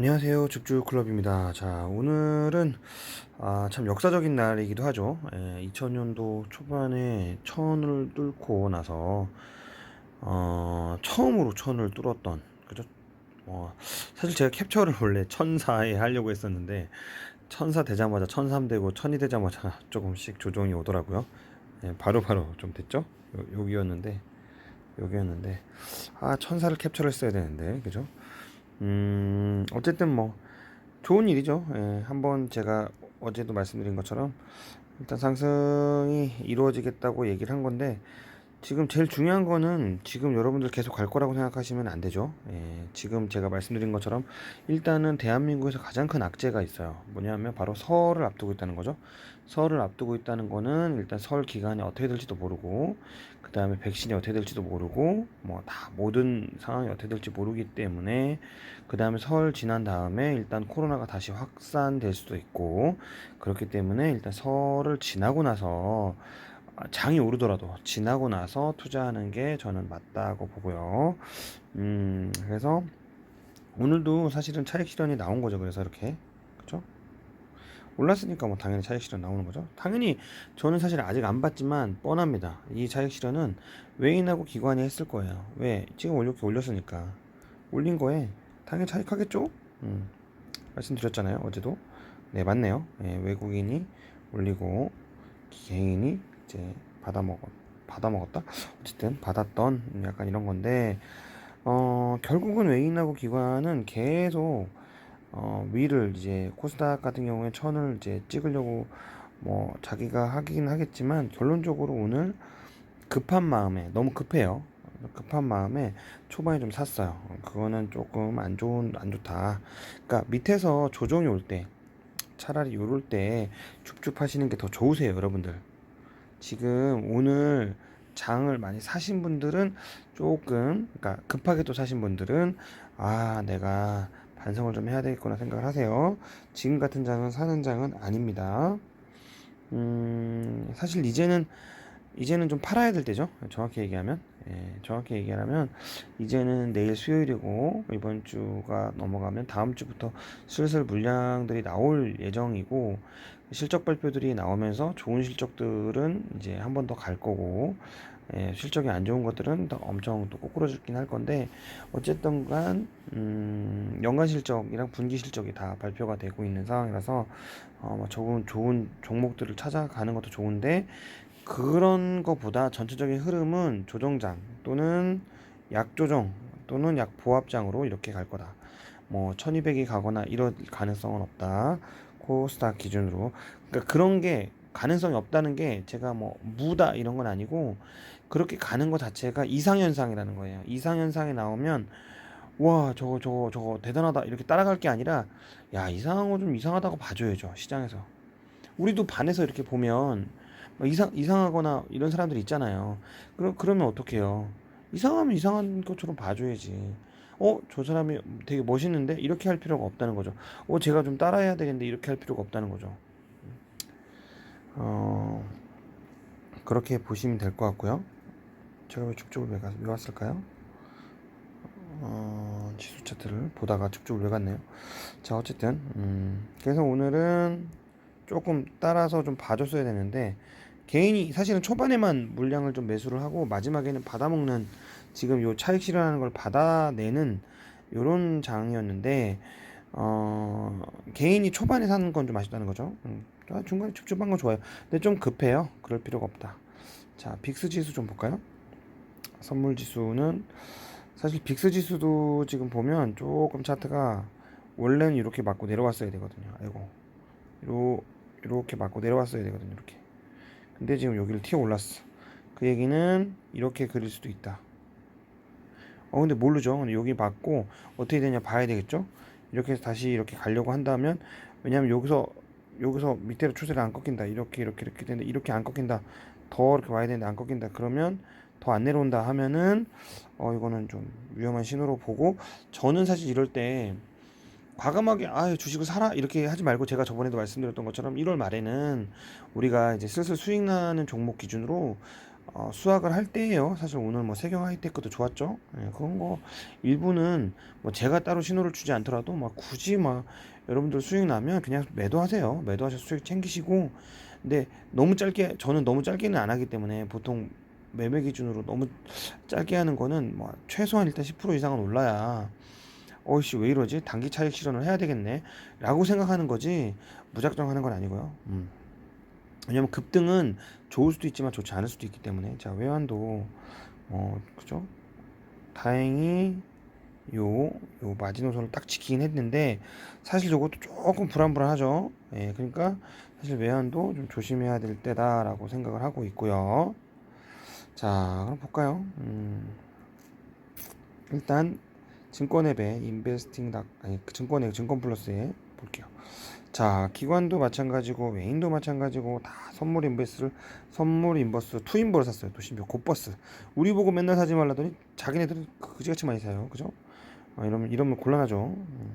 안녕하세요. 죽주클럽입니다. 자, 오늘은 아, 참 역사적인 날이기도 하죠. 예, 2000년도 초반에 천을 뚫고 나서 어, 처음으로 천을 뚫었던 그죠? 어, 사실 제가 캡처를 원래 천사에 하려고 했었는데 천사 되자마자 천삼 되고 천이 되자마자 조금씩 조정이 오더라고요. 예, 바로 바로 좀 됐죠? 요, 여기였는데 여기였는데 아 천사를 캡처를 했어야 되는데 그죠? 음, 어쨌든 뭐 좋은 일이죠. 예, 한번 제가 어제도 말씀드린 것처럼 일단 상승이 이루어지겠다고 얘기를 한 건데 지금 제일 중요한 거는 지금 여러분들 계속 갈 거라고 생각하시면 안 되죠. 예, 지금 제가 말씀드린 것처럼 일단은 대한민국에서 가장 큰 악재가 있어요. 뭐냐면 바로 설을 앞두고 있다는 거죠. 설을 앞두고 있다는 거는 일단 설 기간이 어떻게 될지도 모르고 그 다음에 백신이 어떻게 될지도 모르고 뭐 다 모든 상황이 어떻게 될지 모르기 때문에 그 다음에 설 지난 다음에 일단 코로나가 다시 확산될 수도 있고 그렇기 때문에 일단 설을 지나고 나서 아, 장이 오르더라도 지나고 나서 투자하는 게 저는 맞다고 보고요. 음, 그래서 오늘도 사실은 차익 실현이 나온 거죠. 그래서 이렇게 그죠? 올랐으니까 뭐 당연히 차익 실현 나오는 거죠. 당연히 저는 사실 아직 안 봤지만 뻔합니다. 이 차익 실현은 외인하고 기관이 했을 거예요. 왜? 지금 이렇게 올렸으니까 올린 거에 당연히 차익하겠죠? 음, 말씀드렸잖아요. 어제도. 네, 맞네요. 예, 외국인이 올리고 개인이 이제 받아 먹었 받아 먹었다. 어쨌든 받았던 약간 이런 건데 어 결국은 외인하고 기관은 계속 어 위를 이제 코스닥 같은 경우에 천을 이제 찍으려고 뭐 자기가 하긴 하겠지만 결론적으로 오늘 급한 마음에 너무 급해요. 급한 마음에 초반에 좀 샀어요. 그거는 조금 안 좋은 안 좋다. 그러니까 밑에서 조정이 올 때 차라리 요럴 때 줍줍 하시는 게 더 좋으세요, 여러분들. 지금 오늘 장을 많이 사신 분들은 조금 그러니까 급하게 또 사신 분들은 아 내가 반성을 좀 해야 되겠구나 생각을 하세요. 지금 같은 장은 사는 장은 아닙니다. 음 사실 이제는 이제는 좀 팔아야 될 때죠. 정확히 얘기하면 예, 정확히 얘기하면 이제는 내일 수요일이고 이번 주가 넘어가면 다음 주부터 슬슬 물량들이 나올 예정이고 실적 발표들이 나오면서 좋은 실적들은 이제 한 번 더 갈 거고 예, 실적이 안 좋은 것들은 더 엄청 또 꼬꾸라지긴 할 건데 어쨌든 간 음, 연간 실적이랑 분기 실적이 다 발표가 되고 있는 상황이라서 어, 뭐 좋은 좋은 종목들을 찾아가는 것도 좋은데 그런 것보다 전체적인 흐름은 조정장 또는 약조정 또는 약보합장으로 이렇게 갈 거다. 뭐 1200이 가거나 이럴 가능성은 없다. 코스닥 기준으로. 그러니까 그런 게 가능성이 없다는 게 제가 뭐 무다 이런 건 아니고 그렇게 가는 것 자체가 이상현상이라는 거예요. 이상현상이 나오면 와 저거 저거 저거 대단하다 이렇게 따라갈 게 아니라 야 이상한 거 좀 이상하다고 봐줘야죠 시장에서. 우리도 반에서 이렇게 보면 막 이상 이상하거나 이런 사람들 있잖아요. 그럼 그러면 어떡해요? 이상하면 이상한 것처럼 봐줘야지. 어, 저 사람이 되게 멋있는데 이렇게 할 필요가 없다는 거죠. 어, 제가 좀 따라해야 되겠는데 이렇게 할 필요가 없다는 거죠. 어, 그렇게 보시면 될 것 같고요. 제가 왜 축적을 왜, 가, 왜 왔을까요? 어, 지수 차트를 보다가 축적을 왜 갔네요. 자, 어쨌든 음, 그래서 오늘은 조금 따라서 좀 봐줬어야 되는데 개인이 사실은 초반에만 물량을 좀 매수를 하고 마지막에는 받아먹는 지금 요 차익 실현하는 걸 받아내는 요런 장이었는데 어 개인이 초반에 사는 건 좀 아쉽다는 거죠. 음, 아, 중간에 춥춥한 건 좋아요. 근데 좀 급해요. 그럴 필요가 없다. 자 빅스 지수 좀 볼까요? 선물 지수는 사실 빅스 지수도 지금 보면 조금 차트가 원래는 이렇게 맞고 내려왔어야 되거든요. 아이고 요 이렇게 맞고 내려왔어야 되거든요. 이렇게. 근데 지금 여기를 튀어 올랐어. 그 얘기는 이렇게 그릴 수도 있다. 어 근데 모르죠. 근데 여기 맞고 어떻게 되냐 봐야 되겠죠. 이렇게 해서 다시 이렇게 가려고 한다면 왜냐면 여기서 여기서 밑으로 추세가 안 꺾인다. 이렇게 이렇게 이렇게 되는데 이렇게 안 꺾인다. 더 이렇게 와야 되는데 안 꺾인다. 그러면 더 안 내려온다 하면은 어 이거는 좀 위험한 신호로 보고 저는 사실 이럴 때 과감하게 아 주식을 사라 이렇게 하지 말고 제가 저번에도 말씀드렸던 것처럼 1월 말에는 우리가 이제 슬슬 수익 나는 종목 기준으로 어, 수학을 할 때예요. 사실 오늘 뭐 세경 하이테크도 좋았죠. 예, 그건 뭐 일부는 뭐 제가 따로 신호를 주지 않더라도 막 굳이 막 여러분들 수익 나면 그냥 매도하세요. 매도하셔서 수익 챙기시고. 근데 너무 짧게 저는 너무 짧게는 안 하기 때문에 보통 매매 기준으로 너무 짧게 하는 거는 뭐 최소한 일단 10% 이상은 올라야 어이씨 왜 이러지? 단기 차익 실현을 해야 되겠네? 라고 생각하는 거지 무작정 하는 건 아니고요. 음. 왜냐면 급등은 좋을 수도 있지만 좋지 않을 수도 있기 때문에. 자 외환도 어 그죠? 다행히 요, 요 마지노선을 딱 지키긴 했는데 사실 요것도 조금 불안불안하죠 예 그러니까 사실 외환도 좀 조심해야 될 때다라고 생각을 하고 있고요 자 그럼 볼까요 음, 일단 증권앱에 인베스팅 닥 아니 그 증권앱 증권 플러스에 볼게요. 자 기관도 마찬가지고 외인도 마찬가지고 다 선물 인버스를 선물 인버스 투인버를 샀어요. 또 심지어 곧버스 우리 보고 맨날 사지 말라더니 자기네들은 그지같이 많이 사요. 그죠? 아, 이러면 이러면 곤란하죠. 음.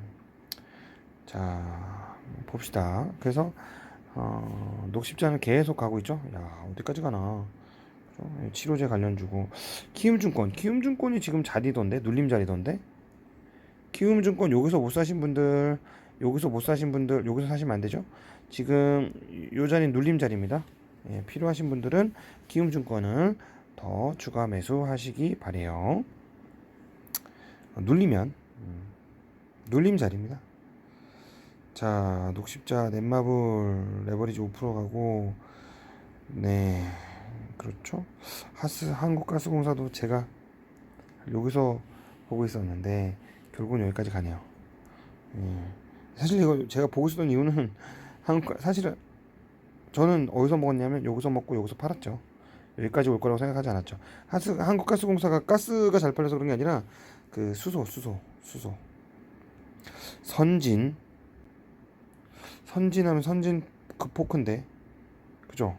자 봅시다. 그래서 어, 녹십자는 계속 가고 있죠. 야 어디까지 가나? 치료제 관련 주고 키움증권 키움증권이 지금 자리던데 눌림 자리던데 키움증권 여기서 못 사신 분들 여기서 못 사신 분들 여기서 사시면 안 되죠 지금 요 자리 눌림 자리입니다 예, 필요하신 분들은 키움증권을 더 추가 매수하시기 바래요 어, 눌리면 음, 눌림 자리입니다 자 녹십자 넷마블 레버리지 5% 가고 네 그렇죠 하스 한국가스공사도 제가 여기서 보고 있었는데 결국은 여기까지 가네요. 예. 사실 이거 제가 보고 있었던 이유는 한국 사실은 저는 어디서 먹었냐면 여기서 먹고 여기서 팔았죠. 여기까지 올 거라고 생각하지 않았죠. 하스, 한국가스공사가 가스가 잘 팔려서 그런 게 아니라 그 수소, 수소, 수소. 선진. 선진하면 선진 그 포크인데. 그죠?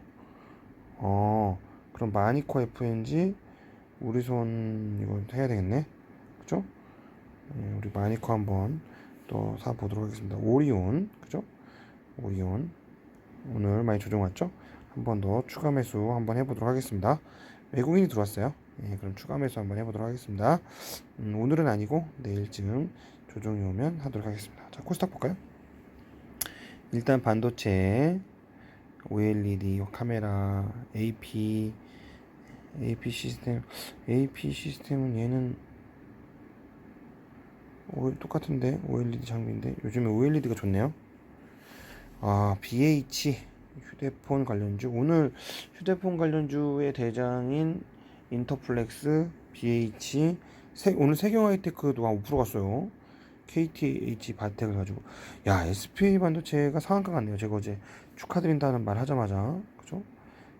어, 그럼 마니코 FNG 우리 손 이거 해야 되겠네. 그죠? 예, 우리 마니커 한번 또 사보도록 하겠습니다. 오리온, 그죠? 오리온. 오늘 많이 조정 왔죠? 한 번 더 추가 매수 한번 해보도록 하겠습니다. 외국인이 들어왔어요. 예, 그럼 추가 매수 한번 해보도록 하겠습니다. 음, 오늘은 아니고 내일쯤 조정이 오면 하도록 하겠습니다. 자, 코스닥 볼까요? 일단 반도체, OLED, 카메라, AP, AP 시스템, AP 시스템은 얘는 오, 똑같은데 OLED 장비인데 요즘에 OLED가 좋네요. 아 BH 휴대폰 관련주 오늘 휴대폰 관련주의 대장인 인터플렉스 BH 세, 오늘 세경 하이테크도 한 5% 갔어요. KTH 바텍을 가지고 야 SPA 반도체가 상한가 같네요. 제가 어제 축하드린다는 말 하자마자 그죠?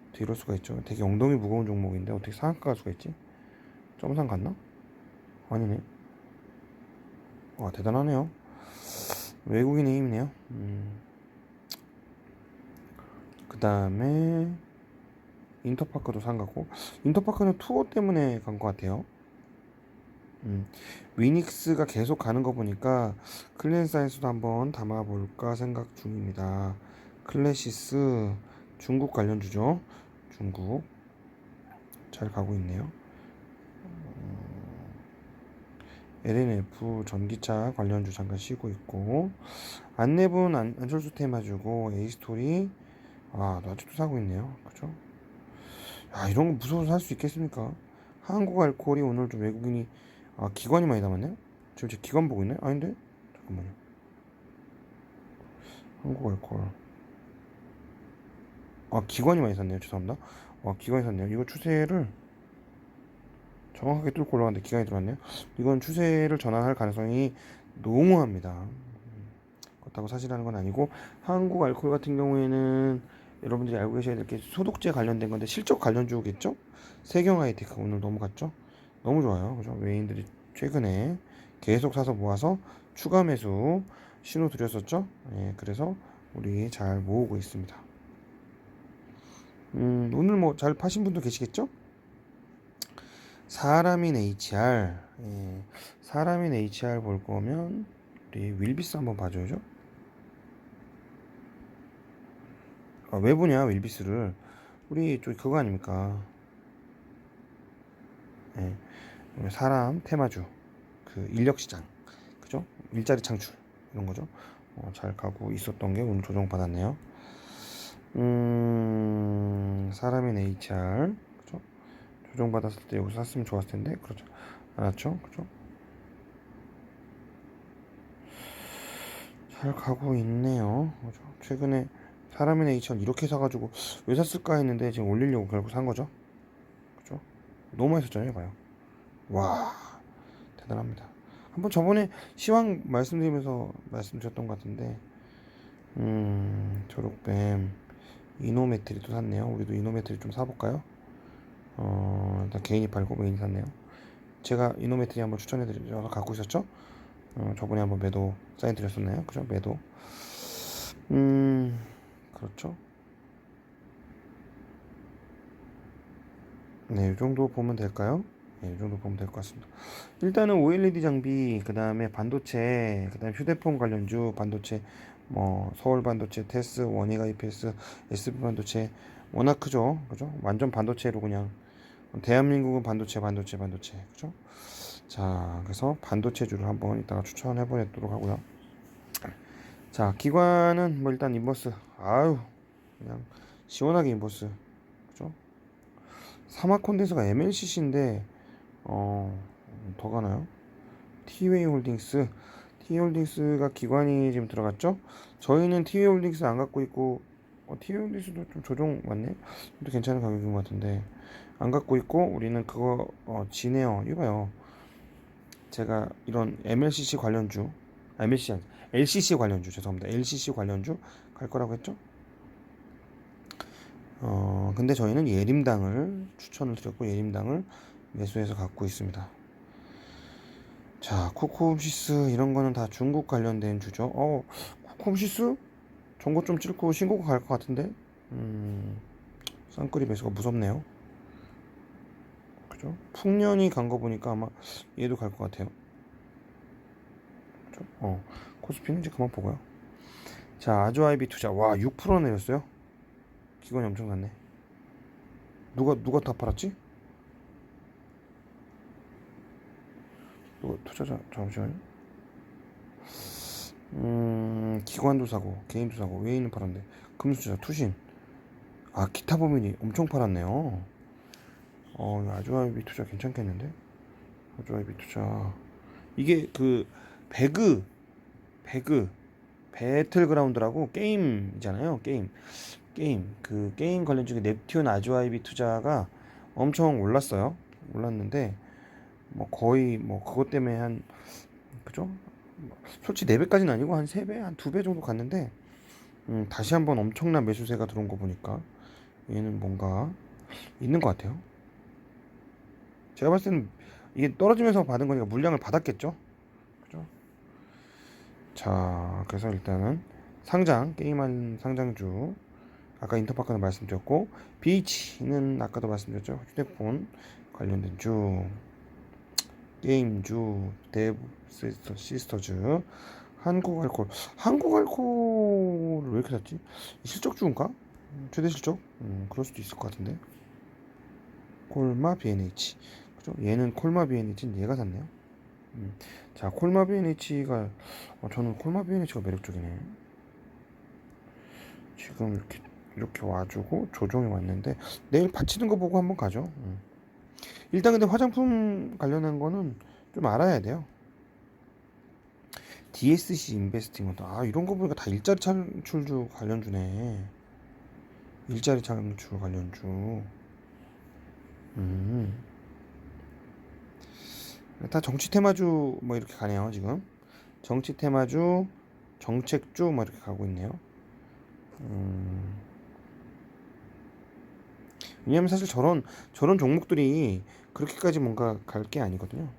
어떻게 이럴 수가 있죠. 되게 엉덩이 무거운 종목인데 어떻게 상한가 갈 수가 있지? 점상 갔나? 아니네. 와 대단하네요. 외국인의 힘이네요. 음. 그 다음에 인터파크도 상가고 인터파크는 투어 때문에 간 것 같아요. 음. 위닉스가 계속 가는 거 보니까 클랜 사이언스도 한번 담아볼까 생각 중입니다. 클래시스 중국 관련주죠. 중국 잘 가고 있네요. LNF 전기차 관련주 잠깐 쉬고 있고 안내분 안, 안철수 테마주고 에이스토리 아 아직도 사고 있네요 그죠 야 이런 거 무서워서 살수 있겠습니까? 한국 알코올이 오늘 좀 외국인이 아 기관이 많이 남았네? 지금 제 기관 보고 있네? 아닌데? 잠깐만요. 한국 알코올. 아 기관이 많이 샀네요. 죄송합니다. 아 기관이 샀네요. 이거 추세를 정확하게 뚫고 올라갔는데 기간이 들어왔네요. 이건 추세를 전환할 가능성이 농후합니다. 그렇다고 사실하는 건 아니고 한국 알코올 같은 경우에는 여러분들이 알고 계셔야 될 게 소독제 관련된 건데 실적 관련주겠죠? 세경 하이테크 오늘 넘어갔죠? 너무 좋아요. 그죠? 외인들이 최근에 계속 사서 모아서 추가 매수 신호 드렸었죠? 예, 그래서 우리 잘 모으고 있습니다. 음, 오늘 뭐 잘 파신 분도 계시겠죠? 사람인 HR 예, 사람인 HR 볼 거면 우리 윌비스 한번 봐줘야죠 아, 왜 보냐 윌비스를 우리 저 그거 아닙니까 예. 사람 테마주 그 인력 시장 그죠? 일자리 창출 이런 거죠. 어, 잘 가고 있었던 게 오늘 조정 받았네요. 음, 사람인 HR 그죠? 조정 받았을 때 여기서 샀으면 좋았을 텐데 그렇죠. 알았죠? 그죠? 잘 가고 있네요. 그죠? 최근에 HR 이렇게 사가지고 왜 샀을까 했는데 지금 올리려고 결국 산 거죠. 그죠? 너무 많이 샀잖아요, 봐요. 와, 대단합니다. 한번 저번에 시황 말씀드리면서 말씀드렸던 것 같은데, 음, 초록뱀, 이노메트리도 샀네요. 우리도 이노메트리 좀 사볼까요? 어, 일단 개인이 팔고 메인이 샀네요. 제가 이노메트리 한번 추천해드려서 갖고 있었죠? 어, 저번에 한번 매도 사인 드렸었나요? 그죠? 매도. 음, 그렇죠. 네, 이 정도 보면 될까요? 네, 이 정도 보면 될 것 같습니다. 일단은 OLED 장비, 그 다음에 반도체, 그 다음에 휴대폰 관련주, 반도체, 뭐, 서울 반도체, 테스, 원익 IPS, SB 반도체, 워낙 크죠? 그죠? 완전 반도체로 그냥, 대한민국은 반도체, 반도체, 반도체, 그죠? 자, 그래서 반도체주를 한번 이따가 추천해 보도록 하고요. 자, 기관은 뭐 일단 인버스, 아유, 그냥 시원하게 인버스, 그죠? 사막 콘덴서가 MLCC인데 어, 더 가나요? 티웨이 홀딩스 티웨이 홀딩스가 기관이 지금 들어갔죠? 저희는 티웨이 홀딩스 안 갖고 있고 어, 티웨이 홀딩스도 좀 조정 맞네? 또 괜찮은 가격인 것 같은데 안 갖고 있고 우리는 그거 어, 지네요 이봐요 제가 이런 MLCC 관련주 아, MLCC 아니 LCC 관련주 죄송합니다 LCC 관련주 갈 거라고 했죠? 어, 근데 저희는 예림당을 추천을 드렸고 예림당을 매수해서 갖고 있습니다. 자, 코코음시스 이런 거는 다 중국 관련된 주죠. 어, 코코음시스 정보 좀 찍고 신고가 갈것 같은데. 음, 쌍끌이 매수가 무섭네요. 그죠? 풍년이 간 거 보니까 아마 얘도 갈 것 같아요. 그죠? 어, 코스피는 이제 그만 보고요. 자, 아주아이비 투자. 와, 6% 내렸어요. 기관이 엄청 났네. 누가 누가 다 팔았지? 누가 투자자 잠시만요. 음 기관도 사고 개인도 사고 외인은 팔았는데 금수자 투신 아 기타 범인이 엄청 팔았네요. 어 아주아이비 투자 괜찮겠는데? 아주아이비 투자 이게 그 배그 배그 배틀그라운드라고 게임이잖아요 게임 게임 그 게임 관련 중에 넵튠 아주아이비 투자가 엄청 올랐어요. 올랐는데 뭐 거의 뭐 그것 때문에 한 그죠? 솔직히 4배까지는 아니고 한 3배, 한 2배 정도 갔는데 음, 다시 한번 엄청난 매수세가 들어온 거 보니까 얘는 뭔가 있는 것 같아요. 제가 봤을 때는 이게 떨어지면서 받은 거니까 물량을 받았겠죠. 자, 그래서 일단은 상장 게임한 상장주. 아까 인터파크는 말씀드렸고 BH는 아까도 말씀드렸죠. 휴대폰 관련된 주. 게임주 데브 시스터, 시스터즈. 한국 알콜 한국 알콜을 왜 이렇게 샀지? 실적주인가? 최대 실적? 음, 그럴 수도 있을 것 같은데. 콜마 BNH 그죠? 얘는 콜마 BNH는 얘가 샀네요 음. 자 콜마 BNH가 어, 저는 콜마 BNH가 매력적이네 지금 이렇게 이렇게 와주고 조정이 왔는데 내일 받치는 거 보고 한번 가죠. 음. 일단 근데 화장품 관련한 거는 좀 알아야 돼요. DSC 인베스팅먼트 아 이런 거 보니까 다 일자리 창출주 관련주네. 일자리 창출 관련주. 음. 다 정치 테마주 뭐 이렇게 가네요 지금. 정치 테마주, 정책주 뭐 이렇게 가고 있네요. 음. 왜냐면 사실 저런 저런 종목들이 그렇게까지 뭔가 갈 게 아니거든요.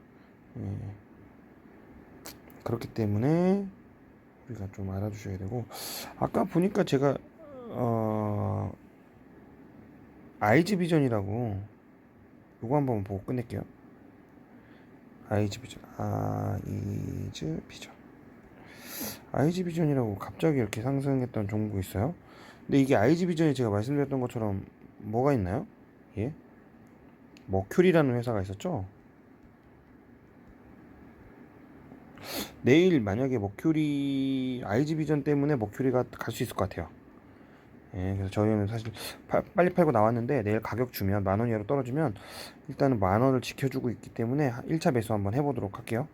예. 그렇기 때문에 우리가 좀 알아주셔야 되고 아까 보니까 제가 어 아이즈 비전이라고 요거 한번 보고 끝낼게요. 아이즈 비전 아이즈 비전 아이즈 비전이라고 갑자기 이렇게 상승했던 종목이 있어요. 근데 이게 아이즈 비전이 제가 말씀드렸던 것처럼 뭐가 있나요? 예? 머큐리라는 회사가 있었죠. 내일 만약에 머큐리 IG 비전 때문에 머큐리가 갈 수 있을 것 같아요. 예, 그래서 저희는 사실 파- 빨리 팔고 나왔는데 내일 가격 주면 만 원 이하로 떨어지면 일단은 만 원을 지켜주고 있기 때문에 1차 매수 한번 해보도록 할게요.